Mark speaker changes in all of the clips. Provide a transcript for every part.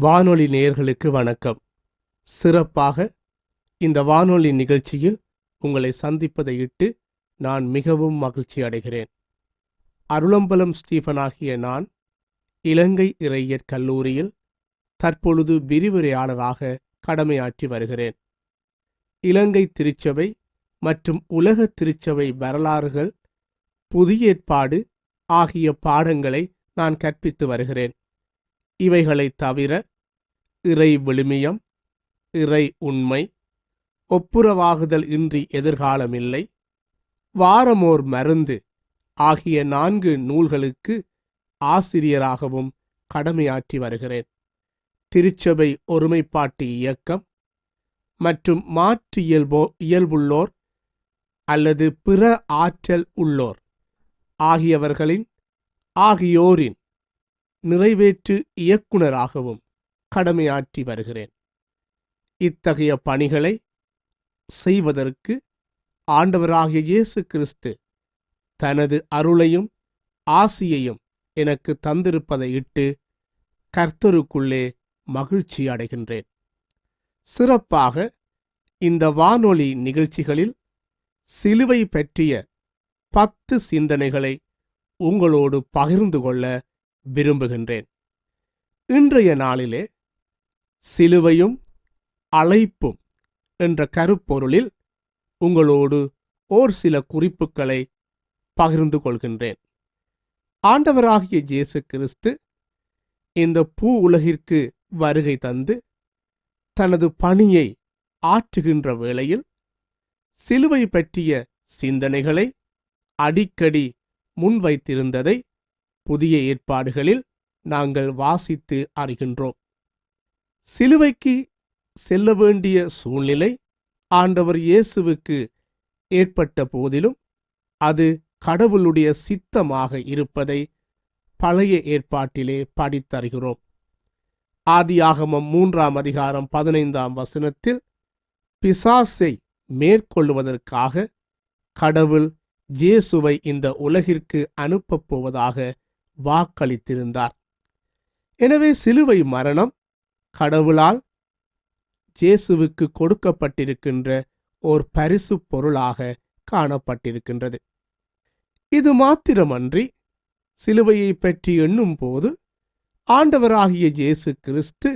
Speaker 1: வானொலி நேயர்களுக்கு வணக்கம். சிறப்பாக இந்த வானொலி நிகழ்ச்சியில் உங்களை சந்திப்பதை இட்டு நான் மிகவும் மகிழ்ச்சி அடைகிறேன். அருளம்பலம் ஸ்டீஃபனாகிய நான் இலங்கை இறையற் கல்லூரியில் தற்பொழுது விரிவுரையாளராக கடமையாற்றி வருகிறேன். இலங்கை திருச்சபை மற்றும் உலக திருச்சபை வரலாறுகள் புதிய ஏற்பாடு ஆகிய பாடங்களை நான் கற்பித்து வருகிறேன். இவைகளைத் தவிர இறை விழுமியம் இறை உண்மை ஒப்புரவாகுதல் இன்றி எதிர்காலமில்லை. வாரமோர் மருந்து ஆகிய நான்கு நூல்களுக்கு ஆசிரியராகவும் கடமையாற்றி வருகிறேன். திருச்சபை ஒருமைப்பாட்டு இயக்கம் மற்றும் மாற்று இயல்போ இயல்புள்ளோர் அல்லது பிற ஆற்றல் உள்ளோர் ஆகியவர்களின் ஆகியோரின் நிறைவேற்று இயக்குனராகவும் கடமையாற்றி வருகிறேன். இத்தகைய பணிகளை செய்வதற்கு ஆண்டவராகிய இயேசு கிறிஸ்து தனது அருளையும் ஆசியையும் எனக்கு தந்திருப்பதை இட்டு கர்த்தருக்குள்ளே மகிழ்ச்சி அடைகின்றேன். சிறப்பாக இந்த வானொலி நிகழ்ச்சிகளில் சிலுவை பற்றிய பத்து சிந்தனைகளை உங்களோடு பகிர்ந்து கொள்ள விரும்புகின்றேன். இன்றைய நாளிலே சிலுவையும் அழைப்பும் என்ற கருப்பொருளில் உங்களோடு ஓர் சில குறிப்புகளை பகிர்ந்து கொள்கின்றேன். ஆண்டவராகிய இயேசு கிறிஸ்து இந்த பூ உலகிற்கு வருகை தந்து தனது பணியை ஆற்றுகின்ற வேளையில் சிலுவை பற்றிய சிந்தனைகளை அடிக்கடி முன்வைத்திருந்ததை புதிய ஏற்பாடுகளில் நாங்கள் வாசித்து அறிகின்றோம். சிலுவைக்கு செல்ல வேண்டிய சூழ்நிலை ஆண்டவர் இயேசுவுக்கு ஏற்பட்ட போதிலும் அது கடவுளுடைய சித்தமாக இருப்பதை பழைய ஏற்பாட்டிலே படித்தருகிறோம் ஆதியாகமம் மூன்றாம் அதிகாரம் பதினைந்தாம் வசனத்தில் பிசாசை மேற்கொள்வதற்காக கடவுள் ஜேசுவை இந்த உலகிற்கு அனுப்பப் போவதாக வாக்களித்திருந்தார். எனவே சிலுவை மரணம் கடவுளால் ஜேசுவுக்கு கொடுக்கப்பட்டிருக்கின்ற ஓர் பரிசு பொருளாக காணப்பட்டிருக்கின்றது. இது மாத்திரமன்றி சிலுவையை பற்றி எண்ணும் போது ஆண்டவராகிய இயேசு கிறிஸ்து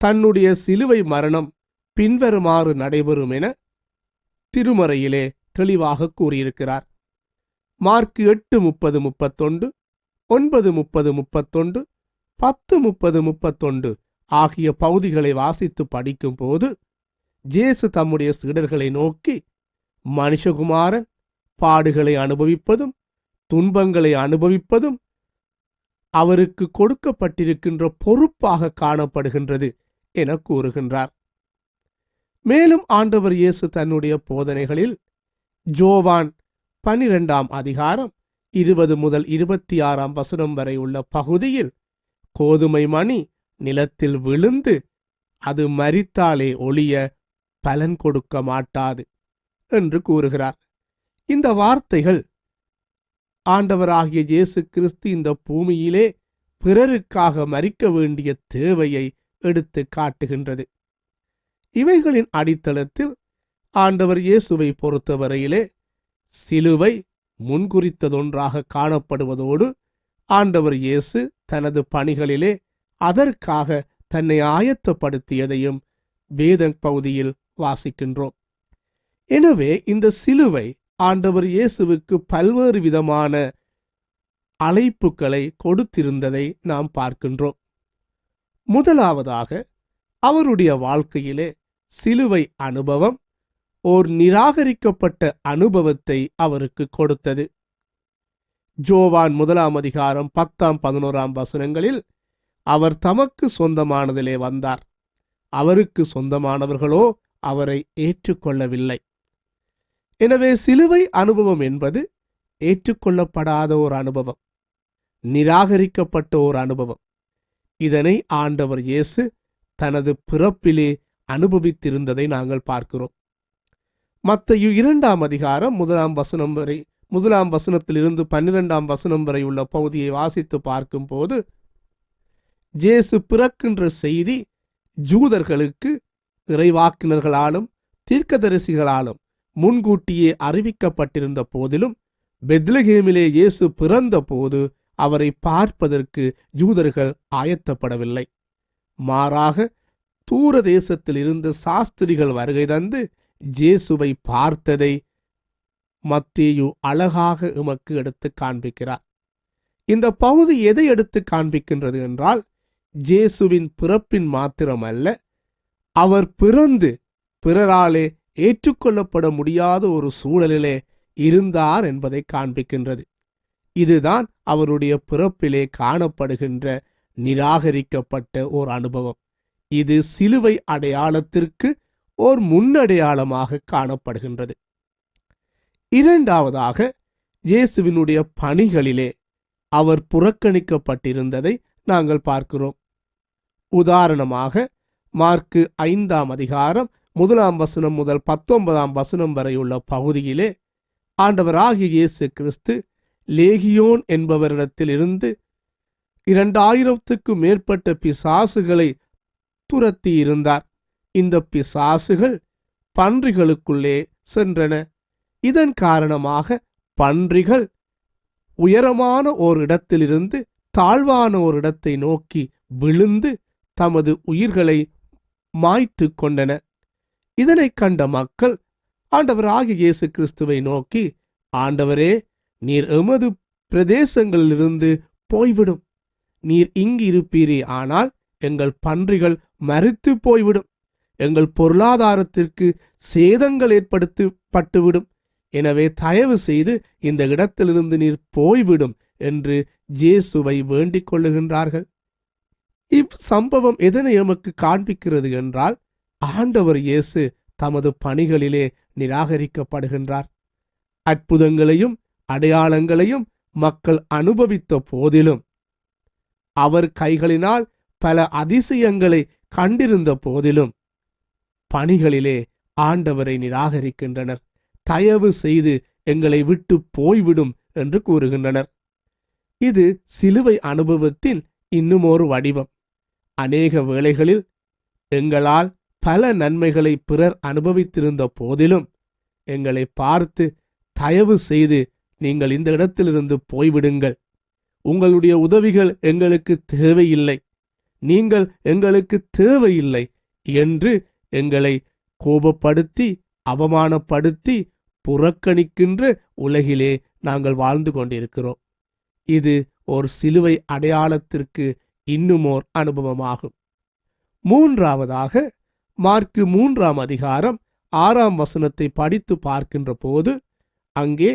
Speaker 1: தன்னுடைய சிலுவை மரணம் பின்வருமாறு நடைபெறும் என திருமறையிலே தெளிவாக கூறியிருக்கிறார். மார்க் எட்டு முப்பது முப்பத்தொண்டு ஒன்பது முப்பது முப்பத்தொண்டு பத்து முப்பது முப்பத்தொண்டு ஆகிய பகுதிகளை வாசித்து படிக்கும்போது ஜேசு தம்முடைய சீடர்களை நோக்கி மனுஷகுமாரன் பாடுகளை அனுபவிப்பதும் துன்பங்களை அனுபவிப்பதும் அவருக்கு கொடுக்கப்பட்டிருக்கின்ற பொறுப்பாக காணப்படுகின்றது என கூறுகின்றார். மேலும் ஆண்டவர் இயேசு தன்னுடைய போதனைகளில் ஜோவான் பனிரெண்டாம் அதிகாரம் இருபது முதல் இருபத்தி ஆறாம் வசனம் வரை உள்ள பகுதியில் கோதுமை மணி நிலத்தில் விழுந்து அது மரித்தாலே ஒளிய பலன் கொடுக்க மாட்டாது என்று கூறுகிறார். இந்த வார்த்தைகள் ஆண்டவராகிய இயேசு கிறிஸ்து இந்த பூமியிலே பிறருக்காக மறிக்க வேண்டிய தேவையை எடுத்து காட்டுகின்றது. இவைகளின் அடித்தளத்தில் ஆண்டவர் இயேசுவை பொறுத்தவரையிலே சிலுவை முன்குறித்ததொன்றாக காணப்படுவதோடு ஆண்டவர் இயேசு தனது பணிகளிலே அதற்காக தன்னை ஆயத்தப்படுத்தியதையும் வேத பகுதியில் வாசிக்கின்றோம். எனவே இந்த சிலுவை ஆண்டவர் இயேசுவுக்கு பல்வேறு விதமான அழைப்புகளை கொடுத்திருந்ததை நாம் பார்க்கின்றோம். முதலாவதாக அவருடைய வாழ்க்கையிலே சிலுவை அனுபவம் ஓர் நிராகரிக்கப்பட்ட அனுபவத்தை அவருக்கு கொடுத்தது. ஜோவான் முதலாம் அதிகாரம் பத்தாம் பதினோராம் வசனங்களில் அவர் தமக்கு சொந்தமானதிலே வந்தார். அவருக்கு சொந்தமானவர்களோ அவரை ஏற்றுக்கொள்ளவில்லை. எனவே சிலுவை அனுபவம் என்பது ஏற்றுக்கொள்ளப்படாத ஒரு அனுபவம். நிராகரிக்கப்பட்ட ஒரு அனுபவம். இதனை ஆண்டவர் இயேசு தனது பிறப்பிலே அனுபவித்திருந்ததை நாங்கள் பார்க்கிறோம். மற்ற இரண்டாம் அதிகாரம் முதலாம் வசனம் வரை. முதலாம் வசனத்திலிருந்து பன்னிரெண்டாம் வசனம் வரை உள்ள பகுதியை வாசித்து பார்க்கும்போது ஜேசு பிறக்கின்ற செய்தி ஜூதர்களுக்கு இறைவாக்கினர்களாலும் தீர்க்கதரிசிகளாலும் முன்கூட்டியே அறிவிக்கப்பட்டிருந்த போதிலும் பெத்லகேமிலே இயேசு பிறந்த போது அவரை பார்ப்பதற்கு ஜூதர்கள் ஆயத்தப்படவில்லை. மாறாக தூர தேசத்தில் இருந்த சாஸ்திரிகள் வருகை தந்து ஜேசுவை பார்த்ததை மத்தேயு அழகாக எமக்கு எடுத்து காண்பிக்கிறார். இந்த பகுதி எதை எடுத்து காண்பிக்கின்றது என்றால் ஜேசுவின் பிறப்பின் மாத்திரமல்ல அவர் பிறந்து பிறராலே ஏற்றுக்கொள்ளப்பட முடியாத ஒரு சூழலிலே இருந்தார் என்பதை காண்பிக்கின்றது. இதுதான் அவருடைய பிறப்பிலே காணப்படுகின்ற நிராகரிக்கப்பட்ட ஓர் அனுபவம். இது சிலுவை அடையாளத்திற்கு ஓர் முன்னடையாளமாக காணப்படுகின்றது. இரண்டாவதாக இயேசுவினுடைய பணிகளிலே அவர் புறக்கணிக்கப்பட்டிருந்ததை நாங்கள் பார்க்கிறோம். உதாரணமாக மார்க்கு ஐந்தாம் அதிகாரம் முதலாம் வசனம் முதல் பத்தொன்பதாம் வசனம் வரையுள்ள பகுதியிலே ஆண்டவராகிய இயேசு கிறிஸ்து லேகியோன் என்பவரிடத்திலிருந்து இரண்டாயிரத்துக்கு மேற்பட்ட பிசாசுகளை துரத்தி இருந்தார் இந்த பிசாசுகள் பன்றிகளுக்குள்ளே சென்றன. இதன் காரணமாக பன்றிகள் உயரமான ஓர் இடத்திலிருந்து தாழ்வான ஒரு இடத்தை நோக்கி விழுந்து தமது உயிர்களை மாய்த்து கொண்டன. இதனைக் கண்ட மக்கள் ஆண்டவராகிய இயேசு கிறிஸ்துவை நோக்கி ஆண்டவரே நீர் எமது பிரதேசங்களிலிருந்து போய்விடும். நீர் இங்கு இருப்பீரே ஆனால் எங்கள் பன்றிகள் மறித்து போய்விடும். எங்கள் பொருளாதாரத்திற்கு சேதங்கள் ஏற்படுத்தி பட்டுவிடும் எனவே தயவு செய்து இந்த இடத்திலிருந்து நீர் போய்விடும் என்று ஜேசுவை வேண்டிக் கொள்ளுகின்றார்கள். இவ் சம்பவம் எதனை எமக்கு காண்பிக்கிறது என்றால் ஆண்டவர் இயேசு தமது பணிகளிலே நிராகரிக்கப்படுகின்றார். அற்புதங்களையும் அடையாளங்களையும் மக்கள் அனுபவித்த போதிலும் அவர் கைகளினால் பல அதிசயங்களை கண்டிருந்த போதிலும் பணிகளிலே ஆண்டவரை நிராகரிக்கின்றனர். தயவு செய்து எங்களை விட்டு போய்விடும் என்று கூறுகின்றனர். இது சிலுவை அனுபவத்தின் இன்னுமொரு வடிவம். அநேக வேளைகளில் எங்களால் பல நன்மைகளை பிறர் அனுபவித்திருந்த போதிலும் எங்களை பார்த்து தயவு செய்து நீங்கள் இந்த இடத்திலிருந்து போய்விடுங்கள். உங்களுடைய உதவிகள் எங்களுக்கு தேவையில்லை. நீங்கள் எங்களுக்கு தேவையில்லை என்று எங்களை கோபப்படுத்தி அவமானப்படுத்தி புறக்கணிக்கின்ற உலகிலே நாங்கள் வாழ்ந்து கொண்டிருக்கிறோம். இது ஒரு சிலுவை அடையாளத்திற்கு இன்னுமோர் அனுபவமாகும். மூன்றாவதாக மார்க்கு மூன்றாம் அதிகாரம் ஆறாம் வசனத்தை படித்து பார்க்கின்ற போது அங்கே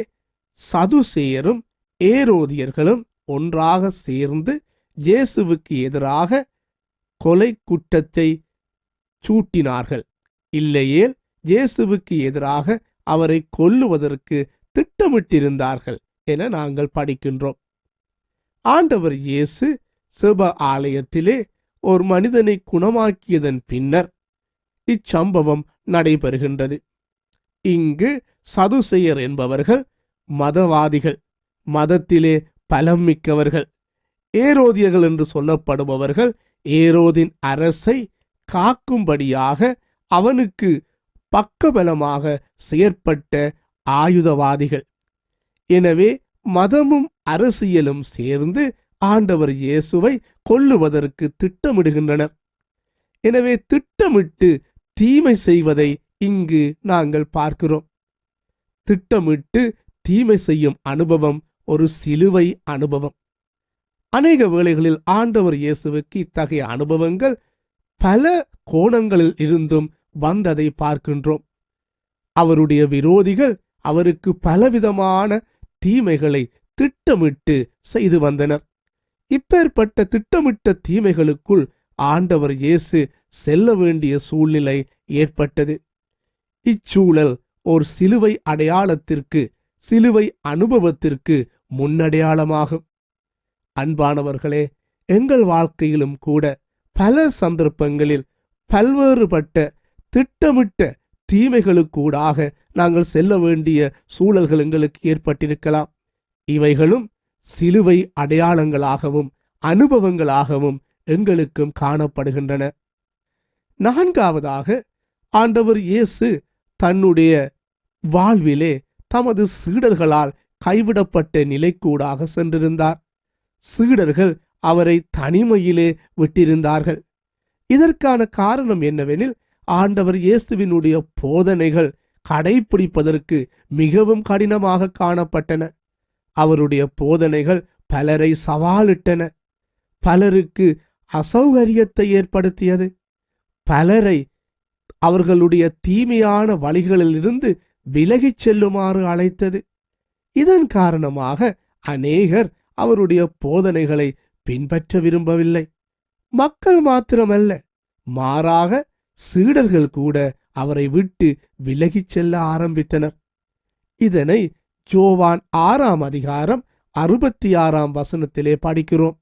Speaker 1: சதுசேயரும் ஏரோதியர்களும் ஒன்றாக சேர்ந்து ஜேசுவுக்கு எதிராக கொலை குற்றத்தை சூட்டினார்கள். இல்லையேல் இயேசுவுக்கு எதிராக அவரை கொல்லுவதற்கு திட்டமிட்டிருந்தார்கள் என நாங்கள் படிக்கின்றோம். ஆண்டவர் இயேசு சிவ ஆலயத்திலே ஒரு மனிதனை குணமாக்கியதன் பின்னர் இச்சம்பவம் நடைபெறுகின்றது. இங்கு சதுசெயர் என்பவர்கள் மதவாதிகள் மதத்திலே பலம் மிக்கவர்கள் ஏரோதியர்கள் என்று சொல்லப்படுபவர்கள் ஏரோதின் அரசை காக்கும்படியாக அவனுக்கு பக்கபலமாக செயற்பட்ட ஆயுதவாதிகள். எனவே மதமும் அரசியலும் சேர்ந்து ஆண்டவர் இயேசுவை கொல்லுவதற்கு திட்டமிடுகின்றனர். எனவே திட்டமிட்டு தீமை செய்வதை இங்கு நாங்கள் பார்க்கிறோம். திட்டமிட்டு தீமை செய்யும் அனுபவம் ஒரு சிலுவை அனுபவம். அநேக வேளைகளில் ஆண்டவர் இயேசுவுக்கு இத்தகைய அனுபவங்கள் பல கோணங்களில் இருந்தும் வந்ததை பார்க்கின்றோம். அவருடைய விரோதிகள் அவருக்கு பலவிதமான தீமைகளை திட்டமிட்டு செய்து வந்தனர். இப்பேற்பட்ட திட்டமிட்ட தீமைகளுக்குள் ஆண்டவர் இயேசு செல்ல வேண்டிய சூழ்நிலை ஏற்பட்டது. இச்சூழல் ஓர் சிலுவை அடையாளத்திற்கு சிலுவை அனுபவத்திற்கு முன்னடையாளமாகும். அன்பானவர்களே எங்கள் வாழ்க்கையிலும் கூட பல சந்தர்ப்பங்களில் பல்வேறுபட்ட திட்டமிட்ட தீமைகளுக்கூடாக நாங்கள் செல்ல வேண்டிய சூழல்கள் எங்களுக்கு ஏற்பட்டிருக்கலாம். இவைகளும் சிலுவை அடையாளங்களாகவும் அனுபவங்களாகவும் எங்களுக்கும் காணப்படுகின்றன. நான்காவதாக ஆண்டவர் இயேசு தன்னுடைய வாழ்விலே தமது சீடர்களால் கைவிடப்பட்ட நிலைக்கூடாக சென்றிருந்தார். சீடர்கள் அவரை தனிமையிலே விட்டிருந்தார்கள். இதற்கான காரணம் என்னவெனில் ஆண்டவர் இயேசுவினுடைய போதனைகள் கடைபிடிப்பதற்கு மிகவும் கடினமாக காணப்பட்டன. அவருடைய போதனைகள் பலரை சவாலிட்டன. பலருக்கு அசௌகரியத்தை ஏற்படுத்தியது. பலரை அவர்களுடைய தீமையான வழிகளிலிருந்து விலகிச் செல்லுமாறு அழைத்தது. இதன் காரணமாக அநேகர் அவருடைய போதனைகளை பின்பற்ற விரும்பவில்லை. மக்கள் மாத்திரமல்ல மாறாக சீடர்கள் கூட அவரை விட்டு விலகிச் செல்ல ஆரம்பித்தனர். இதனை ஜோவான் ஆறாம் அதிகாரம் அறுபத்தி ஆறாம் வசனத்திலே படிக்கிறோம்.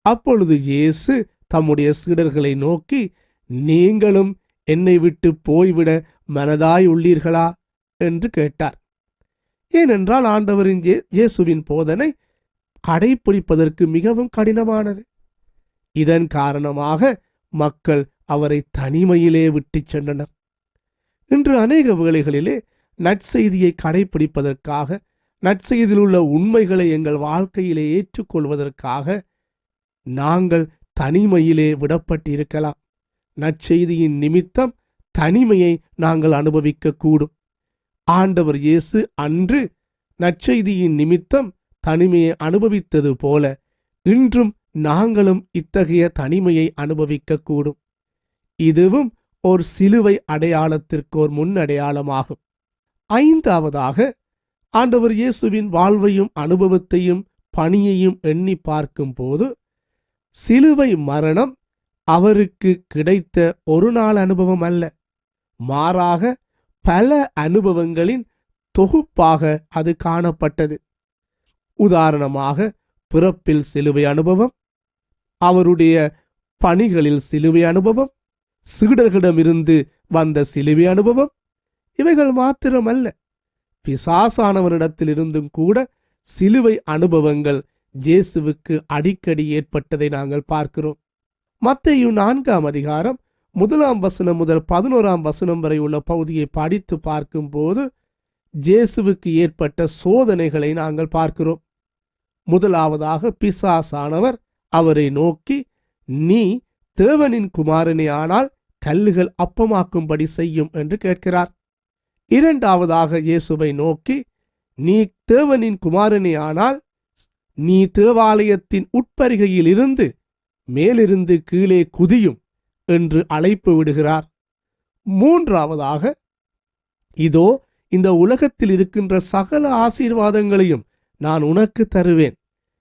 Speaker 1: அப்பொழுது இயேசு தம்முடைய சீடர்களை நோக்கி நீங்களும் என்னை விட்டு போய்விட மனதாய் உள்ளீர்களா? என்று கேட்டார். ஏனென்றால் ஆண்டவரின் இயேசுவின் போதனை கடைப்பிடிப்பதற்கு மிகவும் கடினமானது. இதன் காரணமாக மக்கள் அவரை தனிமையிலே விட்டுச் சென்றனர். இன்று அநேக வேளைகளிலே நற்செய்தியை கடைப்பிடிப்பதற்காக நற்செய்தியில் உள்ள உண்மைகளை எங்கள் வாழ்க்கையிலே ஏற்றுக்கொள்வதற்காக நாங்கள் தனிமையிலே விடப்பட்டிருக்கலாம். நற்செய்தியின் நிமித்தம் தனிமையை நாங்கள் அனுபவிக்க கூடும் ஆண்டவர் இயேசு அன்று நற்செய்தியின் நிமித்தம் தனிமையை அனுபவித்தது போல இன்றும் நாங்களும் இத்தகைய தனிமையை அனுபவிக்கக்கூடும். இதுவும் ஒரு சிலுவை அடையாளத்திற்கு ஒரு முன்னடையாளமாகும். ஐந்தாவதாக ஆண்டவர் இயேசுவின் வாழ்வையும் அனுபவத்தையும் பணியையும் எண்ணி பார்க்கும்போது சிலுவை மரணம் அவருக்கு கிடைத்த ஒரு நாள் அனுபவம் அல்ல. மாறாக பல அனுபவங்களின் தொகுப்பாக அது காணப்பட்டது. உதாரணமாக பிறப்பில் சிலுவை அனுபவம் அவருடைய பணிகளில் சிலுவை அனுபவம் சீடர்களிடமிருந்து வந்த சிலுவை அனுபவம் இவைகள் மாத்திரமல்ல. பிசாசானவனிடத்திலிருந்தும் கூட சிலுவை அனுபவங்கள் ஜேசுவுக்கு அடிக்கடி ஏற்பட்டதை நாங்கள் பார்க்கிறோம். மத்தையு நான்காம் அதிகாரம் முதலாம் வசனம் முதல் பதினோராம் வசனம் வரை உள்ள பகுதியை படித்து பார்க்கும்போது ஜேசுவுக்கு ஏற்பட்ட சோதனைகளை நாங்கள் பார்க்கிறோம். முதலாவதாக பிசாசானவர் அவரை நோக்கி நீ தேவனின் குமாரனே ஆனால் கல்லுகள் அப்பமாக்கும்படி செய்யும் என்று கேட்கிறார். இரண்டாவதாக இயேசுவை நோக்கி நீ தேவனின் குமாரனே ஆனால் நீ தேவாலயத்தின் உட்பருகையில் இருந்து மேலிருந்து கீழே குதியும் என்று அழைப்பு விடுகிறார். மூன்றாவதாக இதோ இந்த உலகத்தில் இருக்கின்ற சகல ஆசீர்வாதங்களையும் நான் உனக்கு தருவேன்.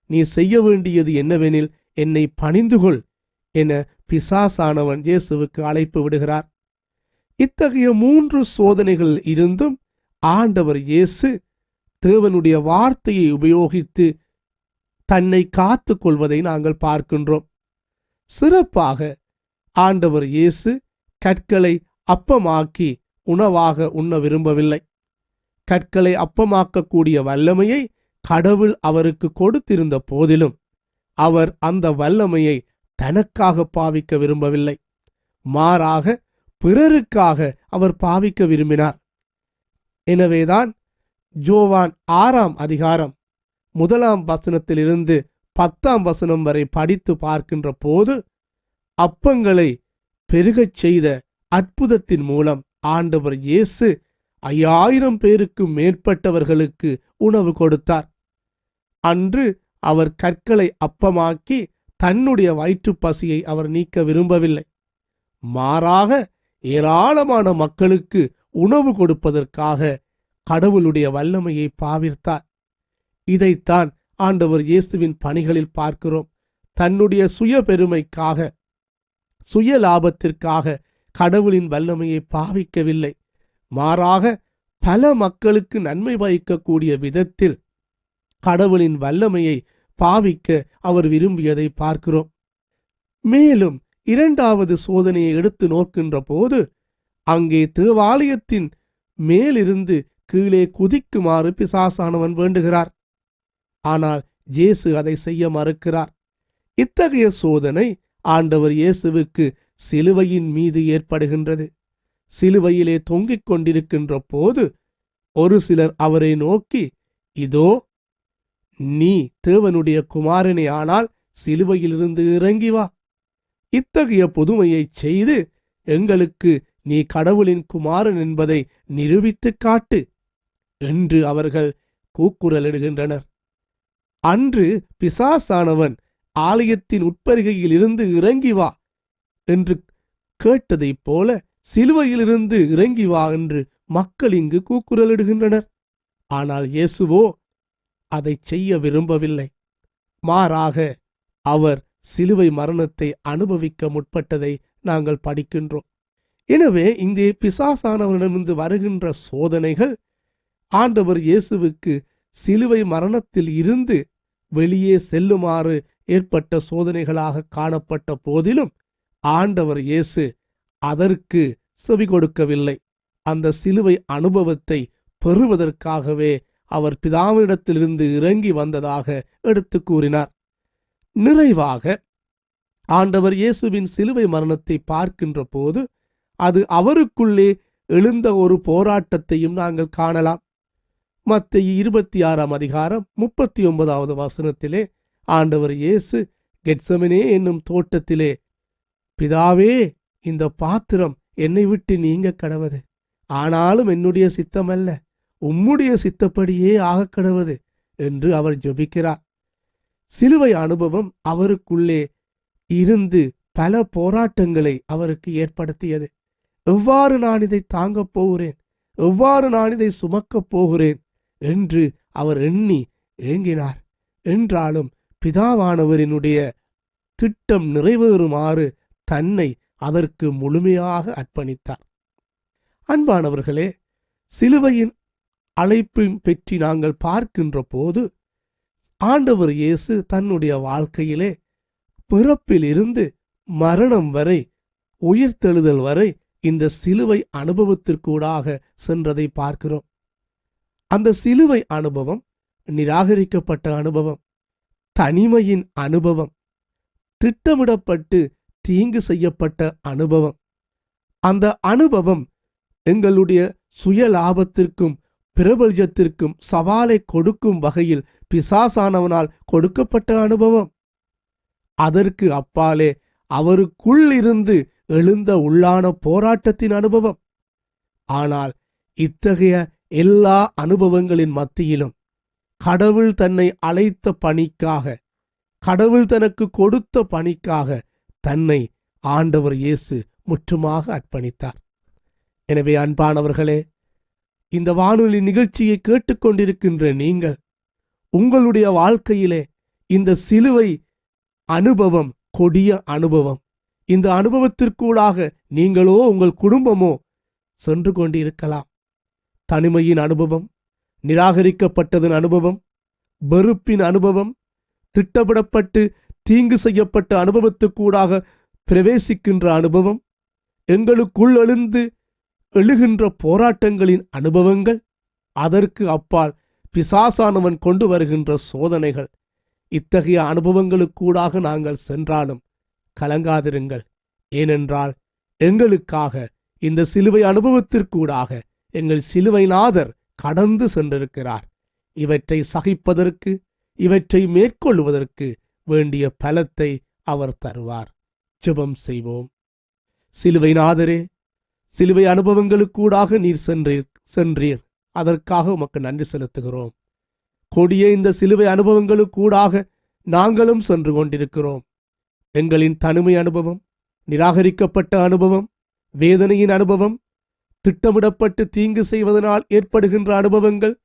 Speaker 1: நீ செய்ய வேண்டியது என்னவெனில் என்னை பணிந்துகொள் என பிசாசானவன் இயேசுவுக்கு அழைப்பு விடுகிறார். இத்தகைய மூன்று சோதனைகள் இருந்தும் ஆண்டவர் இயேசு தேவனுடைய வார்த்தையை உபயோகித்து தன்னை காத்துக் கொள்வதை நாங்கள் பார்க்கின்றோம். சிறப்பாக ஆண்டவர் இயேசு கற்களை அப்பமாக்கி உணவாக உண்ண விரும்பவில்லை. கற்களை அப்பமாக்கக்கூடிய வல்லமையை கடவுள் அவருக்கு கொடுத்திருந்த போதிலும் அவர் அந்த வல்லமையை தனக்காக பாவிக்க விரும்பவில்லை. மாறாக பிறருக்காக அவர் பாவிக்க விரும்பினார். எனவேதான் ஜோவான் ஆறாம் அதிகாரம் முதலாம் வசனத்திலிருந்து பத்தாம் வசனம் வரை படித்து பார்க்கின்ற போது அப்பங்களை பெருகச் செய்த அற்புதத்தின் மூலம் ஆண்டவர் இயேசு ஐயாயிரம் பேருக்கும் மேற்பட்டவர்களுக்கு உணவு கொடுத்தார். அன்று அவர் கற்களை அப்பமாக்கி தன்னுடைய வயிற்றுப் பசியை அவர் நீக்க விரும்பவில்லை. மாறாக ஏராளமான மக்களுக்கு உணவு கொடுப்பதற்காக கடவுளுடைய வல்லமையை பாவிர்த்தார் இதைத்தான் ஆண்டவர் இயேசுவின் பணிகளில் பார்க்கிறோம். தன்னுடைய சுய பெருமைக்காக சுய லாபத்திற்காக கடவுளின் வல்லமையை பாவிக்கவில்லை. மாறாக பல மக்களுக்கு நன்மை பயக்கக்கூடிய விதத்தில் கடவுளின் வல்லமையை பாவிக்க அவர் விரும்பியதை பார்க்கிறோம். மேலும் இரண்டாவது சோதனையை எடுத்து நோக்கின்ற போது அங்கே தேவாலயத்தின் மேலிருந்து கீழே குதிக்குமாறு பிசாசானவன் வேண்டுகிறார். ஆனால் ஜேசு அதை செய்ய மறுக்கிறார். இத்தகைய சோதனை ஆண்டவர் இயேசுவுக்கு சிலுவையின் மீது ஏற்படுகின்றது. சிலுவையிலே தொங்கிக் கொண்டிருக்கின்ற போது ஒரு சிலர் அவரை நோக்கி இதோ நீ தேவனுடைய குமாரனே ஆனால் சிலுவையிலிருந்து இறங்கி வா. இத்தகைய புதுமையைச் செய்து எங்களுக்கு நீ கடவுளின் குமாரன் என்பதை நிரூபித்துக் காட்டு என்று அவர்கள் கூக்குரலிடுகின்றனர். அன்று பிசாசானவன் ஆலயத்தின் உட்பருகையில் இருந்து இறங்கி வா என்று கேட்டதைப் போல சிலுவையிலிருந்து இறங்கி வா என்று மக்கள் இங்கு கூக்குரலிடுகின்றனர். ஆனால் இயேசுவோ அதைச் செய்ய விரும்பவில்லை. மாறாக அவர் சிலுவை மரணத்தை அனுபவிக்க முற்பட்டதை நாங்கள் படிக்கின்றோம். எனவே இங்கே பிசாசானவரிடமிருந்து வருகின்ற சோதனைகள் ஆண்டவர் இயேசுவுக்கு சிலுவை மரணத்தில் இருந்து வெளியே செல்லுமாறு ஏற்பட்ட சோதனைகளாக காணப்பட்ட போதிலும் ஆண்டவர் இயேசு அதற்கு செவி கொடுக்கவில்லை. அந்த சிலுவை அனுபவத்தை பெறுவதற்காகவே அவர் பிதாவினிடத்திலிருந்து இறங்கி வந்ததாக எடுத்து கூறினார். நிறைவாக ஆண்டவர் இயேசுவின் சிலுவை மரணத்தை பார்க்கின்ற போது அது அவருக்குள்ளே எழுந்த ஒரு போராட்டத்தையும் நாங்கள் காணலாம். மத்திய இருபத்தி ஆறாம் அதிகாரம் முப்பத்தி ஒன்பதாவது வசனத்திலே ஆண்டவர் இயேசு கெட்சமனே என்னும் தோட்டத்திலே பிதாவே இந்த பாத்திரம் என்னை விட்டு நீங்க கடவது. ஆனாலும் என்னுடைய சித்தமல்ல. உம்முடைய சித்தப்படியே ஆகக் கடவது என்று அவர் ஜெபிக்கிறார். சிலுவை அனுபவம் அவருக்குள்ளே இருந்து பல போராட்டங்களை அவருக்கு ஏற்படுத்தியது. எவ்வாறு நான் இதை தாங்கப் போகிறேன்? எவ்வாறு நான் இதை சுமக்கப் போகிறேன்? என்று அவர் எண்ணி ஏங்கினார். என்றாலும் பிதாவானவரினுடைய திட்டம் நிறைவேறுமாறு தன்னை அதற்கு முழுமையாக அர்ப்பணித்தார். அன்பானவர்களே சிலுவையின் அழைப்பையும் பற்றி நாங்கள் பார்க்கின்ற போது ஆண்டவர் இயேசு தன்னுடைய வாழ்க்கையிலே பிறப்பிலிருந்து மரணம் வரை உயிர்த்தெழுதல் வரை இந்த சிலுவை அனுபவத்திற்கூடாக சென்றதை பார்க்கிறோம். அந்த சிலுவை அனுபவம் நிராகரிக்கப்பட்ட அனுபவம் தனிமையின் அனுபவம் திட்டமிடப்பட்டு தீங்கு செய்யப்பட்ட அனுபவம். அந்த அனுபவம் எங்களுடைய சுய லாபத்திற்கும் பிரபல்யத்திற்கும் சவாலை கொடுக்கும் வகையில் பிசாசானவனால் கொடுக்கப்பட்ட அனுபவம். அதற்கு அப்பாலே அவருக்குள் இருந்து எழுந்த உள்ளான போராட்டத்தின் அனுபவம். ஆனால் இத்தகைய எல்லா அனுபவங்களின் மத்தியிலும் கடவுள் தன்னை அழைத்த பணிக்காக கடவுள் தனக்கு கொடுத்த பணிக்காக தன்னை ஆண்டவர் இயேசு முற்றுமாக அர்ப்பணித்தார். எனவே அன்பானவர்களே இந்த வானொலி நிகழ்ச்சியை கேட்டுக்கொண்டிருக்கின்ற நீங்கள் உங்களுடைய வாழ்க்கையிலே இந்த சிலுவை அனுபவம் கொடிய அனுபவம் இந்த அனுபவத்திற்கூடாக நீங்களோ உங்கள் குடும்பமோ சென்று கொண்டிருக்கலாம். தனிமையின் அனுபவம் நிராகரிக்கப்பட்டதன் அனுபவம் வெறுப்பின் அனுபவம் திட்டமிடப்பட்டு தீங்கு செய்யப்பட்ட அனுபவத்துக்கூடாக பிரவேசிக்கின்ற அனுபவம் எங்களுக்குள் எழுந்து எழுகின்ற போராட்டங்களின் அனுபவங்கள் அதற்கு அப்பால் பிசாசானவன் கொண்டு வருகின்ற சோதனைகள். இத்தகைய அனுபவங்களுக்கூடாக நாங்கள் சென்றாலும் கலங்காதிருங்கள். ஏனென்றால் எங்களுக்காக இந்த சிலுவை அனுபவத்திற்கூடாக எங்கள் சிலுவைநாதர் கடந்து சென்றிருக்கிறார். இவற்றை சகிப்பதற்கு இவற்றை மேற்கொள்வதற்கு வேண்டிய பலத்தை அவர் தருவார். ஜெபம் செய்வோம். சிலுவை நாதரே சிலுவை அனுபவங்களுக்கூடாக நீர் சென்றீர் சென்றீர். அதற்காக உமக்கு நன்றி செலுத்துகிறோம். கொடிய இந்த சிலுவை அனுபவங்களுக்கூடாக நாங்களும் சென்று கொண்டிருக்கிறோம். எங்களின் தனிமை அனுபவம் நிராகரிக்கப்பட்ட அனுபவம் வேதனையின் அனுபவம் திட்டமிடப்பட்டு தீங்கு செய்வதனால் ஏற்படுகின்ற அனுபவங்கள்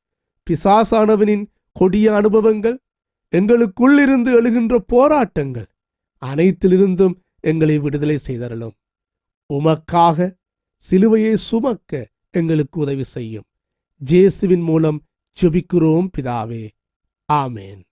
Speaker 1: பிசாசானவனின் கொடிய அனுபவங்கள் எங்களுக்குள்ளிருந்து எழுகின்ற போராட்டங்கள் அனைத்திலிருந்தும் எங்களை விடுதலை செய்தரலும் உமக்காக சிலுவையை சுமக்க எங்களுக்கு உதவி செய்யும். ஜேசுவின் மூலம் ஜெபிக்கிறோம் பிதாவே. ஆமேன்.